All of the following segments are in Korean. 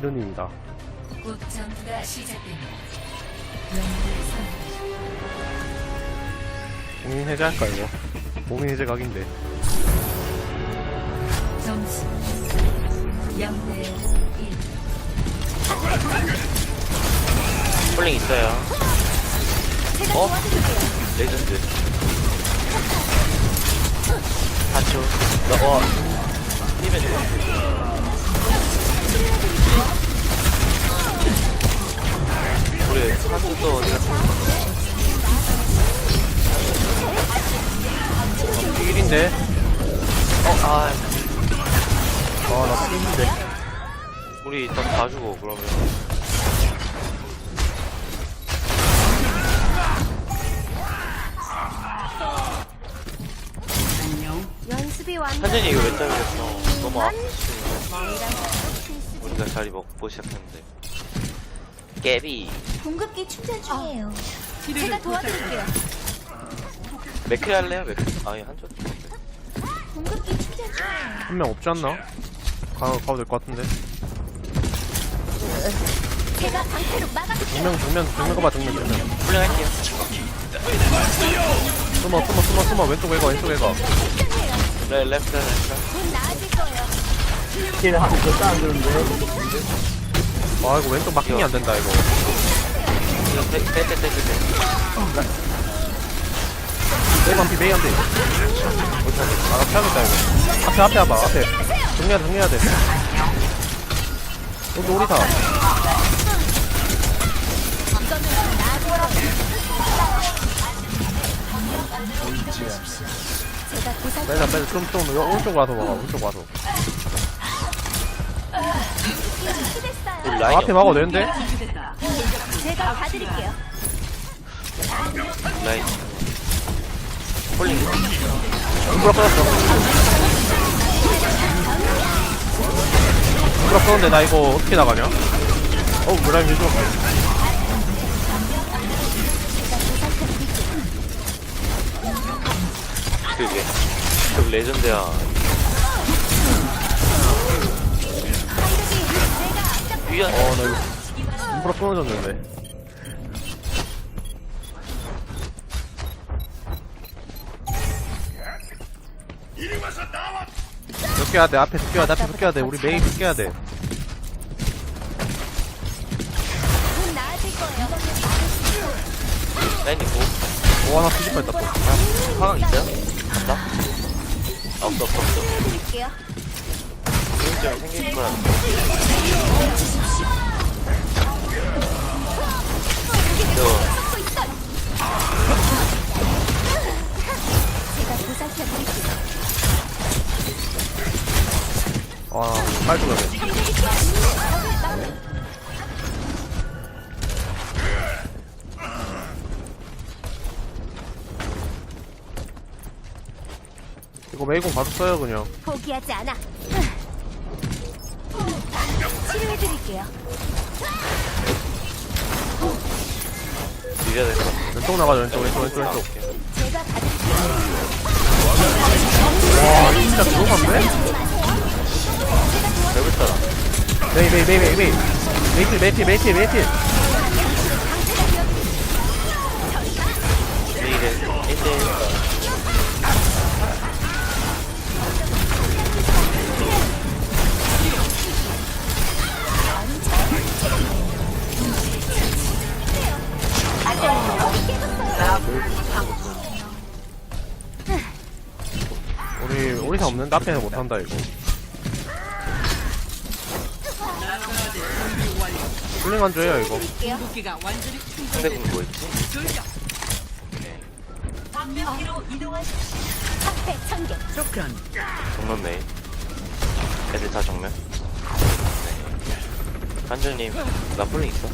이런입니다. 곧 전투가 시작됩니다. 영웅을 선택. 봉인 해제할까 이거? 봉인 해제 각인데. 점수 0대 1. 폴링 있어요. 어? 레전드. 4초. 나, 와. 힘에 돼. 우리 한수 또 어디 갔어? 1인데? 어, 아, 아, 나 1인데. 우리 일단 봐주고, 그러면. 연습이 완전 현진이 이거 왜 잘렸어? 너무 아프시 우리가 자리 먹고 시작했는데. 깨비. 공급기 충전 중이에요 제가 도와드릴게요 맥크리 할래요? 맥크리. 아니, 한쪽. 공급기 충전 중이에요 한 명 없지 않나? 가, 가도 될 것 같은데. 제가 방패로 막아줄게요 정면, 정면, 정면 가봐, 정면, 정면. 폴링 할게요. 숨어, 숨어, 숨어, 숨어. 왼쪽 외가, 왼쪽 외가. 레, 랩트, 랩트. 곧 나아질 거예요 아, 이거 왼쪽 마킹이 안 된다, 이거. 이거 떼, 떼, 떼, 떼, 떼. 메이 반피, 메이 안 돼. 아, 피하겠다, 이거. 앞에, 앞에 와봐, 앞에. 정리해야 돼, 정리해야 돼. 여기 우리 다. 빼자, 빼자. 좀, 좀, 여- 오른쪽 와서 와봐, 오른쪽 와서. 라인 앞에 막아도 되는데? 제가 봐드릴게요 라인. 폴링. 눈브라 끊었어. 눈브라 끊었는데 나 이거 어떻게 나가냐? 어우, 브라임 해줘. 그게. 그 레전드야. 위안. 어, 나 이거 눈브라 끊어졌는데. 껴야 돼, 앞에 껴야 돼, 앞에 껴야 돼. 우리 메인 껴야 돼. 곧 나아질 거예요 라인 있고. 오, 하나 뒤집어 했다, 또. 상황 있어요? 없다? 아, 없어, 없어, 없어. 드릴게요 개인적으로 생길 거야. 저, 아, 가야 돼. 이거 메이공 바로 써요, 그냥. 포기하지 않아 치료해드릴게요 비벼야 될것 같아. 왼쪽 나가자, 왼쪽, 왼쪽, 왼쪽, 왼쪽. 제가 봐드릴게요 와, 진짜 들어갔네? 별볼 사람. 메이, 메이, 메이, 메이, 메이. 메이필, 메이필, 메이필, 메이필. 우리, 우리 다 없는데 앞에는 못한다, 이거. 훌링한 줘요, 이거. 상대 분 뭐였지? 정면 메인. 애들 다 정면. 한주님, 나 폴링 있어?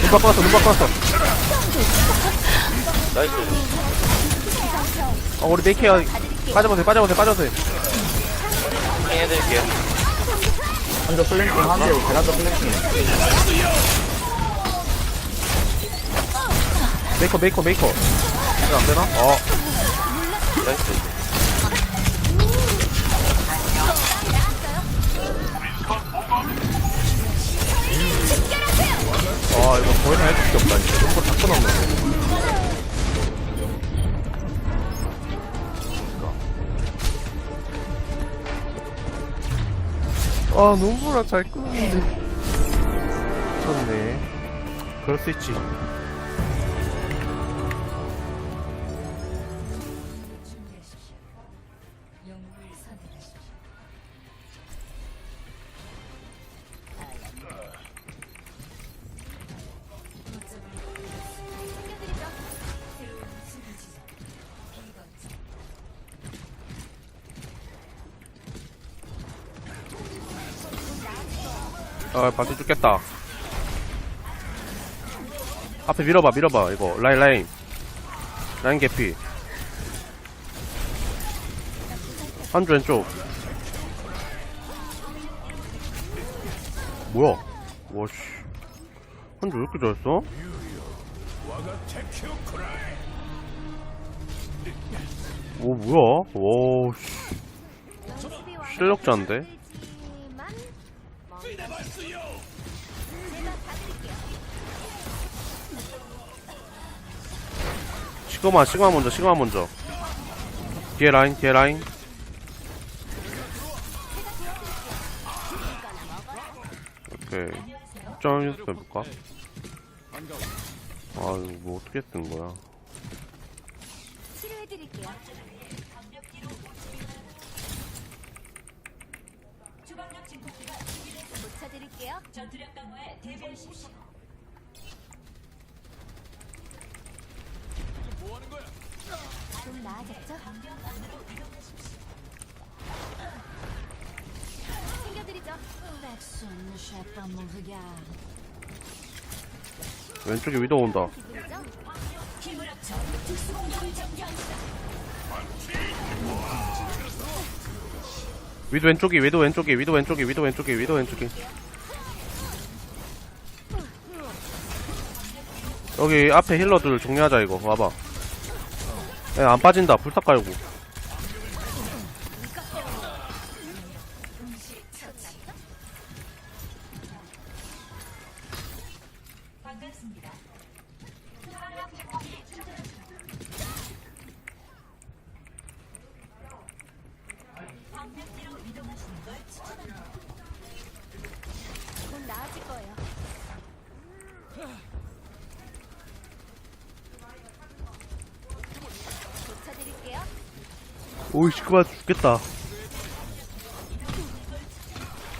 눈 바꿔놨어, 눈 바꿔놨어. 나이스. 어, 우리 메이케어 빠져보세요, 빠져보세요, 빠져보세요. 폴링 해드릴게요. 한조 플랭킹 한조 베란다 플랭킹 메이커, 메이커, 메이커. 이거 안 되나? 어. 나이스. 아 눈보라 잘 끊었는데 좋네. 그럴 수 있지 아 바지 죽겠다. 앞에 밀어봐 밀어봐 이거. 라인 라인. 라인 개피. 한주 왼쪽. 뭐야? 와씨. 한주 왜 이렇게 잘했어? 오 뭐야? 와씨. 실력자인데 시그마 시그마 먼저 시그마 먼저 뒤에 라인 뒤에 라인 오케이 점 연습 해볼까? 아 이거 뭐 어떻게 쓴 거야 치료해드릴게요. 고쳐드릴게요. 좀 나아졌죠? 챙겨드리죠. 왼쪽에 위도 온다 기분이죠? 위도 왼쪽이 위도 왼쪽이 위도 왼쪽이 위도 왼쪽이 위도 왼쪽이 여기 앞에 힐러들 정리하자 이거 와봐 야, 안 빠진다. 불탁 깔고 오이씨 그만 죽겠다.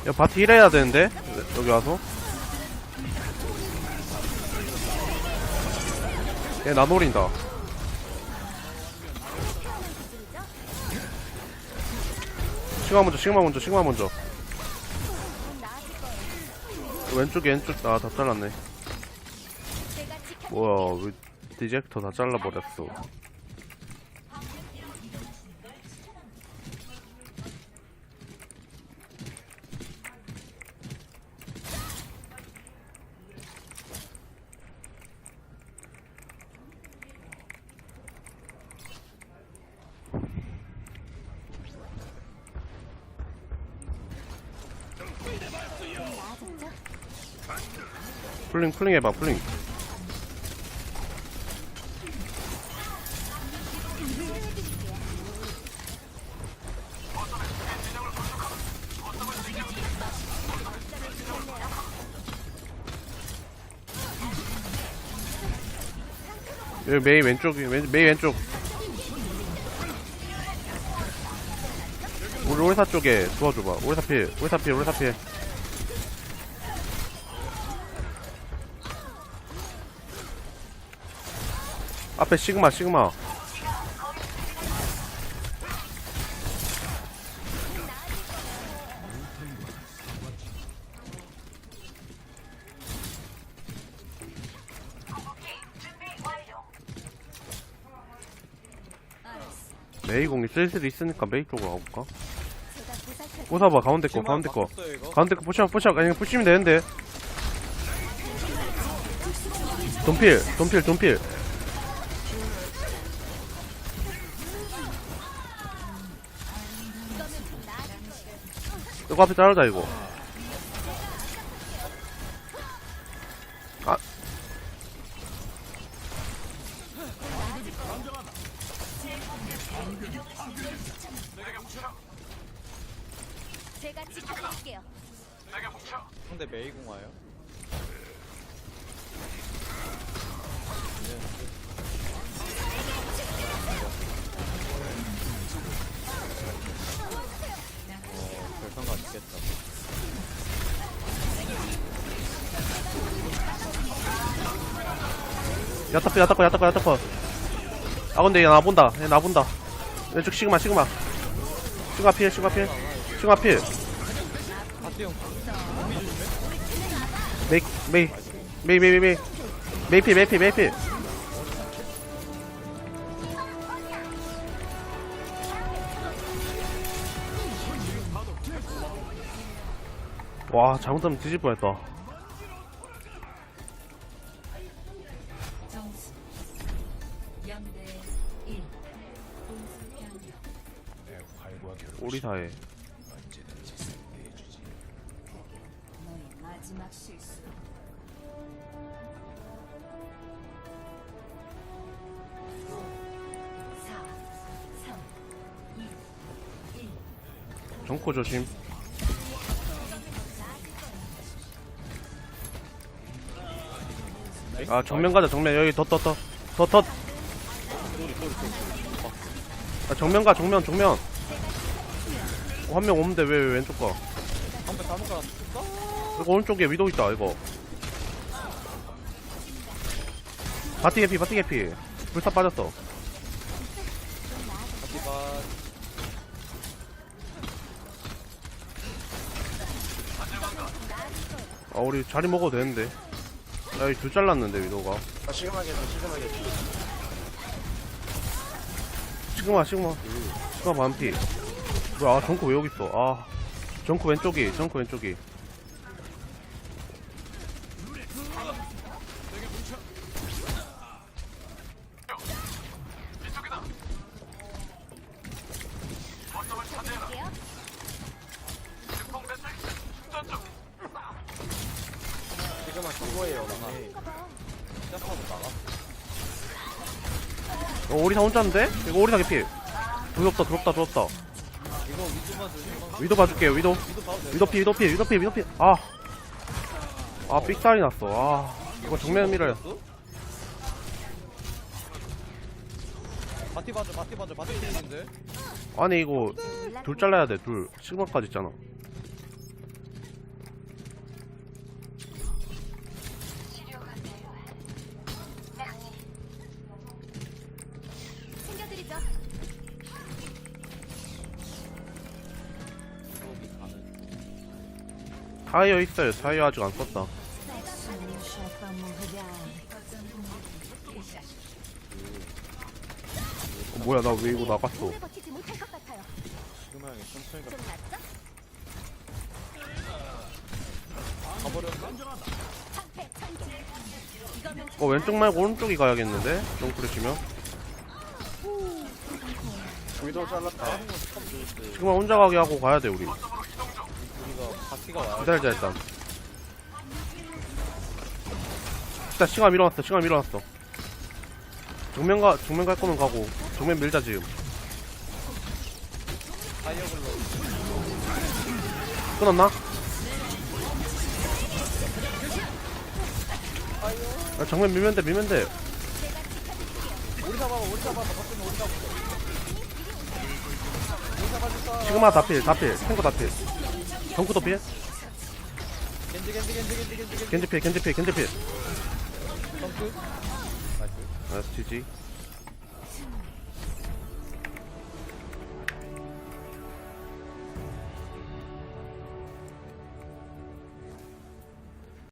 야 바티 힐해야 되는데? 여기 와서? 얘나 노린다. 시그마 먼저 시그마 먼저 시그마 먼저. 왼쪽에 왼쪽 아 다 잘랐네. 뭐야 왜 디젝터 다 잘라버렸어 나아졌죠? 풀링 풀링 해봐 치료해드릴게요. 여기 메이 왼쪽이 왼, 메이 왼쪽. 우리 오리사 쪽에 도와줘봐. 오리사 필 오리사 필 오리사 필 앞에 시그마 시그마. 메이 공이 슬슬 있으니까 메이 쪽으로 가볼까? 꽂아봐 가운데 거 가운데 거. 가운데 거 푸시면 푸시 아니 푸시면 되는데. 돈필 돈필 돈필 이거 앞에 자르자 이거 야타꺼 야타꺼 야타꺼 야타꺼 아 근데 얘 나 본다. 얘 나 본다. 왼쪽 시그마 시그마. 시그마 필 시그마 필. 시그마 필. 바티형 메이 메이. 메이 메이 메이. 메이 필 메이 필 메이 필. 와 잘못하면 뒤질 뻔했다 정코 조심. 아 정면 가자 정면. 여기 덧덧덧덧덧. 아 정면 가 정면 정면. 한 명 오는데 왜, 왜 왼쪽 가. 이거 오른쪽에 위도 있다 이거. 바티 개피 바티 개피. 불타 빠졌어 바티바 아 우리 자리 먹어도 되는데. 야 여기 둘 잘랐는데 위도가. 아, 시그마게 해줘, 시그마게. 시그마 시그마. 시그마 반피. 뭐야 아 정크 왜 여기 있어? 아 정크 왼쪽이 정크 왼쪽이 그거예요, 네. 시작하고 나가. 어 오리사 혼자인데? 이거 오리사 개피 두렵다 두렵다 두렵다 이거 위쪽만 조심. 위도 봐줄게요 위도 위도 봐도 돼. 위도 피 위도 피 위도 피 위도 피 아 아 삑살이 났어 아 이거 정면 밀어야 바티 봐줘, 바티 봐줘, 바티 있는데. 아니 이거 둘 잘라야 돼 둘 시그마까지 있잖아 타이어 있어요 타이어 아직 안 썼다 어, 뭐야 나 왜 이거 나갔어 버티지 못할 것 같아요. 지금 형이 천천히 가. 좀 낫죠? 가버렸나? 상태 천개. 이거면 어 왼쪽 말고 오른쪽이 가야겠는데 좀 그러시면 위도 잘랐다. 지금 혼자 가게 하고 가야 돼 우리 바티가 와야 기다리자 일단 일단 시간 밀어놨어 시간 밀어놨어 정면 가 정면 갈 거면 가고 정면 밀자 지금 타이어 글로 끊었나? 아, 정면 밀면 돼 밀면 돼 우리 잡아봐, 우리 잡아봐. 버튼 우리 잡아봐. 우리 잡아줬어. 시그마 다필 다필 탱커 다필 정크도 필 겐지, 겐지, 겐지, 겐지, 겐지, 겐지. 겐지 필 겐지 필 겐지 필 점프. 나이스. 아, 지지